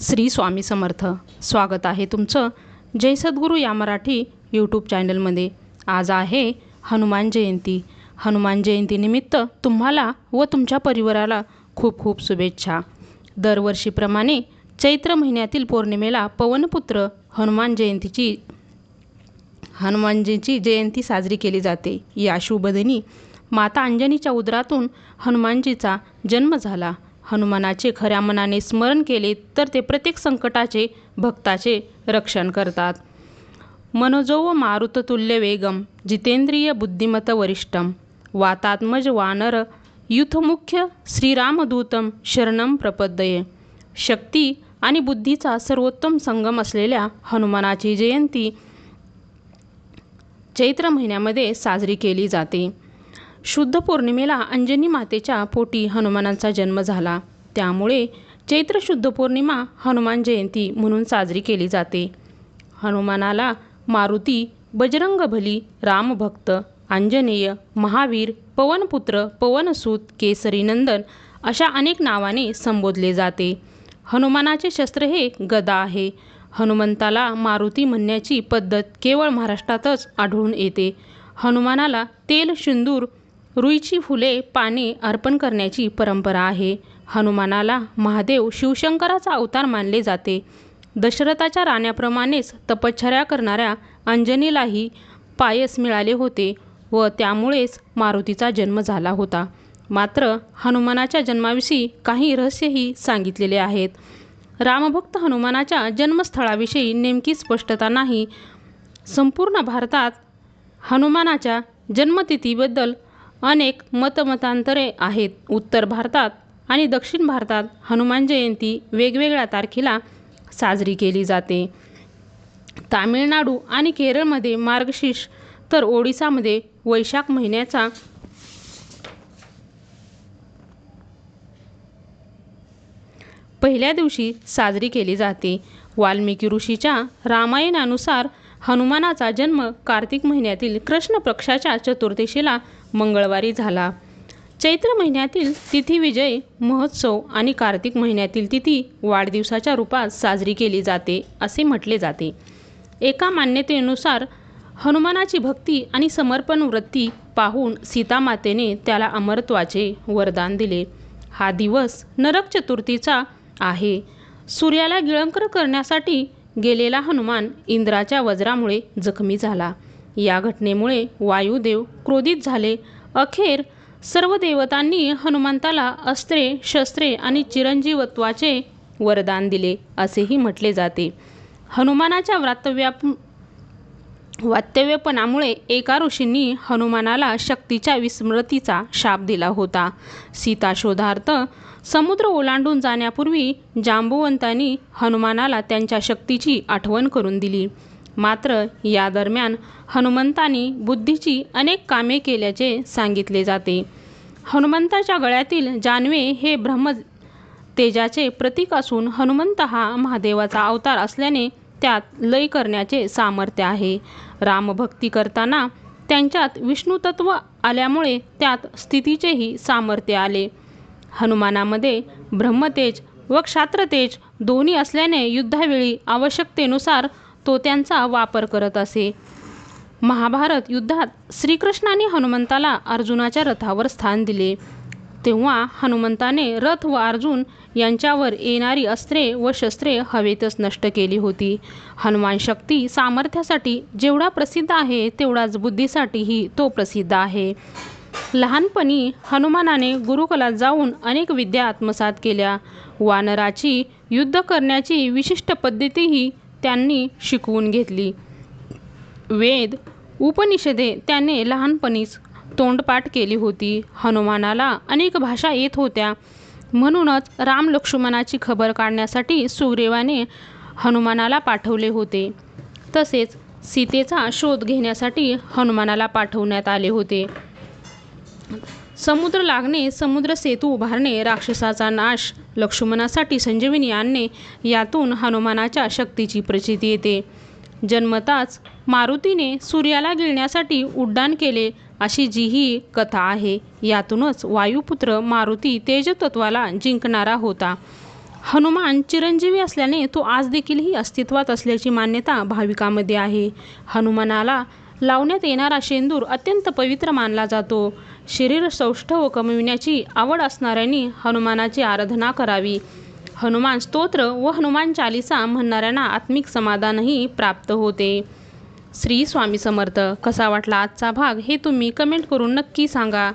श्री स्वामी समर्थ. स्वागत आहे तुमचं जय सद्गुरू या मराठी यूट्यूब चॅनलमध्ये आज आहे हनुमान जयंती. हनुमान जयंतीनिमित्त तुम्हाला व तुमच्या परिवाराला खूप खूप शुभेच्छा. दरवर्षीप्रमाणे चैत्र महिन्यातील पौर्णिमेला पवनपुत्र हनुमान जयंतीची हनुमानजीची जयंती साजरी केली जाते. या शुभदिनी माता अंजनीच्या उदरातून हनुमानजीचा जन्म झाला. हनुमानाचे खऱ्या मनाने स्मरण केले तर ते प्रत्येक संकटाचे भक्ताचे रक्षण करतात. मनोजो व मारुततुल्य वेगम जितेंद्रिय बुद्धिमत वरिष्ठम. वातात्मज वानर युथमुख्य श्रीरामदूतम शरणम प्रपद्ये. शक्ती आणि बुद्धीचा सर्वोत्तम संगम असलेल्या हनुमानाची जयंती चैत्र महिन्यामध्ये साजरी केली जाते. शुद्ध पौर्णिमेला अंजनी मातेच्या पोटी हनुमानाचा जन्म झाला. त्यामुळे चैत्र शुद्ध पौर्णिमा हनुमान जयंती म्हणून साजरी केली जाते. हनुमानाला मारुती बजरंगबली रामभक्त आंजनेय महावीर पवनपुत्र पवनसूत केसरीनंदन अशा अनेक नावाने संबोधले जाते. हनुमानाचे शस्त्र हे गदा आहे. हनुमंताला मारुती म्हणण्याची पद्धत केवळ महाराष्ट्रातच आढळून येते. हनुमानाला तेल शिंदूर रुईची फुले पाने अर्पण करण्याची परंपरा आहे. हनुमानाला महादेव शिवशंकराचा अवतार मानले जाते. दशरथाच्या राण्याप्रमाणेच तपश्चर्या करणाऱ्या अंजनीलाही पायस मिळाले होते व त्यामुळेच मारुतीचा जन्म झाला होता. मात्र हनुमानाच्या जन्माविषयी काही रहस्यही सांगितलेले आहेत. रामभक्त हनुमानाच्या जन्मस्थळाविषयी नेमकी स्पष्टता नाही. संपूर्ण भारतात हनुमानाच्या जन्मतिथीबद्दल अनेक मतमतांतरे आहेत. उत्तर भारतात आणि दक्षिण भारतात हनुमान जयंती वेगवेगळ्या तारखेला साजरी केली जाते. तामिळनाडू आणि केरळमध्ये मार्गशीर्ष तर ओडिसामध्ये वैशाख महिन्याचा पहिल्या दिवशी साजरी केली जाते. वाल्मिकी ऋषीच्या रामायणानुसार हनुमानाचा जन्म कार्तिक महिन्यातील कृष्ण पक्षाच्या चतुर्दशीला मंगळवारी झाला. चैत्र महिन्यातील तिथी विजय महोत्सव आणि कार्तिक महिन्यातील तिथी वाढदिवसाच्या रूपात साजरी केली जाते असे म्हटले जाते. एका मान्यतेनुसार हनुमानाची भक्ती आणि समर्पण वृत्ती पाहून सीतामातेने त्याला अमरत्वाचे वरदान दिले. हा दिवस नरक चतुर्थीचा आहे. सूर्याला गिळंकर करण्यासाठी गेलेला हनुमान इंद्राच्या वज्रामुळे जखमी झाला. या घटनेमुळे वायुदेव क्रोधित झाले. अखेर सर्व देवतांनी हनुमंताला अस्त्रे शस्त्रे आणि चिरंजीवत्वाचे वरदान दिले असेही म्हटले जाते. हनुमानाच्या व्रातव्या वास्तव्यपणामुळे एका ऋषींनी हनुमानाला शक्तीच्या विस्मृतीचा शाप दिला होता. सीता शोधार्थ समुद्र ओलांडून जाण्यापूर्वी जांबुवंतांनी हनुमानाला त्यांच्या शक्तीची आठवण करून दिली. मात्र या दरम्यान हनुमंतांनी बुद्धीची अनेक कामे केल्याचे सांगितले जाते. हनुमंताच्या गळ्यातील जानवे हे ब्रह्म तेजाचे प्रतीक असून हनुमंत हा महादेवाचा अवतार असल्याने त्यात लय करण्याचे सामर्थ्य आहे. रामभक्ती करताना त्यांच्यात विष्णुतत्व आल्यामुळे त्यात स्थितीचेही सामर्थ्य आले. हनुमानामध्ये ब्रह्मतेज व क्षात्रतेज दोन्ही असल्याने युद्धावेळी आवश्यकतेनुसार तो त्यांचा वापर करत असे. महाभारत युद्धात श्रीकृष्णाने हनुमंताला अर्जुनाच्या रथावर स्थान दिले. तेव्हा हनुमंताने रथ व अर्जुन यांच्यावर येणारी अस्त्रे व शस्त्रे हवेतच नष्ट केली होती. हनुमान शक्ती सामर्थ्यासाठी जेवढा प्रसिद्ध आहे तेवढाच बुद्धीसाठीही तो प्रसिद्ध आहे. लहानपणी हनुमानाने गुरुकुलात जाऊन अनेक विद्या आत्मसात केल्या. वानराची युद्ध करण्याची विशिष्ट पद्धतीही त्यांनी शिकवून घेतली. वेद उपनिषदे त्याने लहानपणीच तोंडपाठ केली होती. हनुमानाला अनेक भाषा येत होत्या. म्हणूनच राम लक्ष्मणाची खबर काढण्यासाठी सुग्रीवाने हनुमानाला पाठवले होते. तसेच सीतेचा शोध घेण्यासाठी हनुमानाला पाठवण्यात आले होते. समुद्र लागणे समुद्र सेतू उभारणे राक्षसाचा नाश लक्ष्मणासाठी संजीवनी आणणे यातून हनुमानाच्या शक्तीची प्रचिती येते. जन्मताच मारुतीने सूर्याला गिळण्यासाठी उड्डाण केले. अशी जी ही कथा आहे. यातूनच वायुपुत्र मारुती तेजतत्वाला जिंकणारा होता. हनुमान चिरंजीवी असल्याने तो आज देखीलही अस्तित्वात असल्याची मान्यता भाविकामध्ये आहे. हनुमानाला लावण्यात येणारा शेंदूर अत्यंत पवित्र मानला जातो. शरीर सौष्ठव कमविण्याची आवड असणाऱ्यांनी हनुमानाची आराधना करावी. हनुमान स्तोत्र व हनुमान चालिसा म्हणणाऱ्यांना आत्मिक समाधानही प्राप्त होते. श्री स्वामी समर्थ कसा वाटला आजचा भाग हे तुम्ही कमेंट करून नक्की सांगा.